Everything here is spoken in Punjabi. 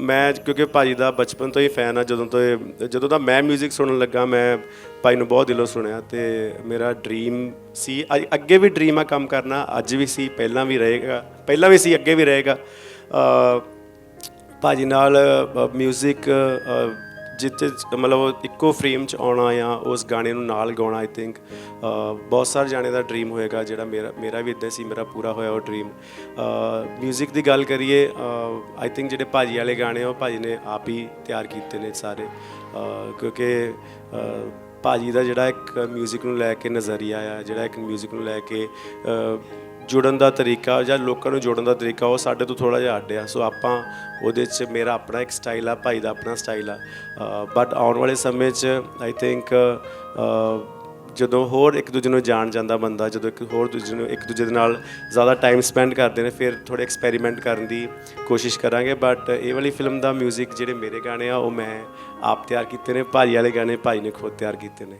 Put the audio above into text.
ਮੈਂ ਕਿਉਂਕਿ ਭਾਜੀ ਦਾ ਬਚਪਨ ਤੋਂ ਹੀ ਫੈਨ ਆ ਜਦੋਂ ਤੋਂ ਇਹ- ਜਦੋਂ ਦਾ ਮੈਂ 뮤직 ਸੁਣਨ ਲੱਗਾ ਮੈਂ ਭਾਈ ਨੂੰ ਬਹੁਤ ਦਿਲੋਂ ਸੁਣਿਆ ਤੇ ਮੇਰਾ ਡ੍ਰੀਮ ਸੀ ਅੱਗੇ ਵੀ ਡ੍ਰੀਮ ਆ ਕੰਮ ਕਰਨਾ ਅੱਜ ਵੀ ਸੀ ਪਹਿਲਾਂ ਵੀ ਰਹੇਗਾ ਪਹਿਲਾਂ ਵੀ ਸੀ ਅੱਗੇ ਵੀ ਰਹੇਗਾ। ਅ, ਭਾਜੀ ਨਾਲ ਮਿਊਜ਼ਿਕ 직 ਜਿੱਤੇ ਮਤਲਬ ਇੱਕੋ ਫਰੇਮ ਚ ਆਉਣਾ ਜਾਂ ਉਸ ਗਾਣੇ ਨੂੰ ਨਾਲ ਗਾਉਣਾ ਆਈ ਥਿੰਕ ਬਹੁਤ ਸਾਰੇ ਜਾਣੇ ਦਾ ਡ੍ਰੀਮ ਹੋਏਗਾ ਜਿਹੜਾ ਮੇਰਾ ਮੇਰਾ ਵੀ ਇਦਾਂ ਸੀ ਮੇਰਾ ਪੂਰਾ ਹੋਇਆ ਉਹ ਡ੍ਰੀਮ 뮤직 ਦੀ ਗੱਲ ਕਰੀਏ ਆਈ ਥਿੰਕ ਜਿਹੜੇ ਭਾਜੀ ਵਾਲੇ ਗਾਣੇ ਆ ਉਹ ਭਾਜੀ ਨੇ ਆਪ ਹੀ ਤਿਆਰ ਕੀਤੇ ਨੇ ਸਾਰੇ ਅ, ਕਿਉਂਕਿ ਅ, ਭਾਜੀ ਦਾ ਜਿਹੜਾ ਇੱਕ 뮤직 ਨੂੰ ਲੈ ਕੇ ਨਜ਼ਰੀਆ ਆ ਜਿਹੜਾ ਇੱਕ 뮤직 ਨੂੰ ਲੈ ਕੇ ਅ, ਜੁੜਨ ਦਾ ਤਰੀਕਾ ਜਾਂ ਲੋਕਾਂ ਨੂੰ ਜੋੜਨ ਦਾ ਤਰੀਕਾ, ਉਹ ਸਾਡੇ ਤੋਂ ਥੋੜਾ ਜਿਹਾ ਅੱਡ ਆ। ਸੋ ਆਪਾਂ ਉਹਦੇ 'ਚ ਮੇਰਾ ਆਪਣਾ ਇੱਕ ਸਟਾਈਲ ਆ, ਭਾਈ ਦਾ ਆਪਣਾ ਸਟਾਈਲ ਆ। ਬਟ ਆਉਣ ਵਾਲੇ ਸਮੇਂ 'ਚ ਆਈ ਥਿੰਕ ਜਦੋਂ ਹੋਰ ਇੱਕ ਦੂਜੇ ਨੂੰ ਜਾਣ ਜਾਂਦਾ ਬੰਦਾ, ਜਦੋਂ ਇੱਕ ਹੋਰ ਦੂਜੇ ਨੂੰ, ਇੱਕ ਦੂਜੇ ਦੇ ਨਾਲ ਜ਼ਿਆਦਾ ਟਾਈਮ ਸਪੈਂਡ ਕਰਦੇ ਨੇ, ਫਿਰ ਥੋੜੇ ਐਕਸਪੈਰੀਮੈਂਟ ਕਰਨ ਦੀ ਕੋਸ਼ਿਸ਼ ਕਰਾਂਗੇ। ਬਟ ਇਹ ਵਾਲੀ ਫਿਲਮ ਦਾ 뮤직 ਜਿਹੜੇ ਮੇਰੇ ਗਾਣੇ ਆ, ਉਹ ਮੈਂ ਆਪ ਤਿਆਰ ਕੀਤੇ ਨੇ, ਭਾਈ ਵਾਲੇ ਗਾਣੇ ਭਾਈ ਨੇ ਖੁਦ ਤਿਆਰ ਕੀਤੇ ਨੇ।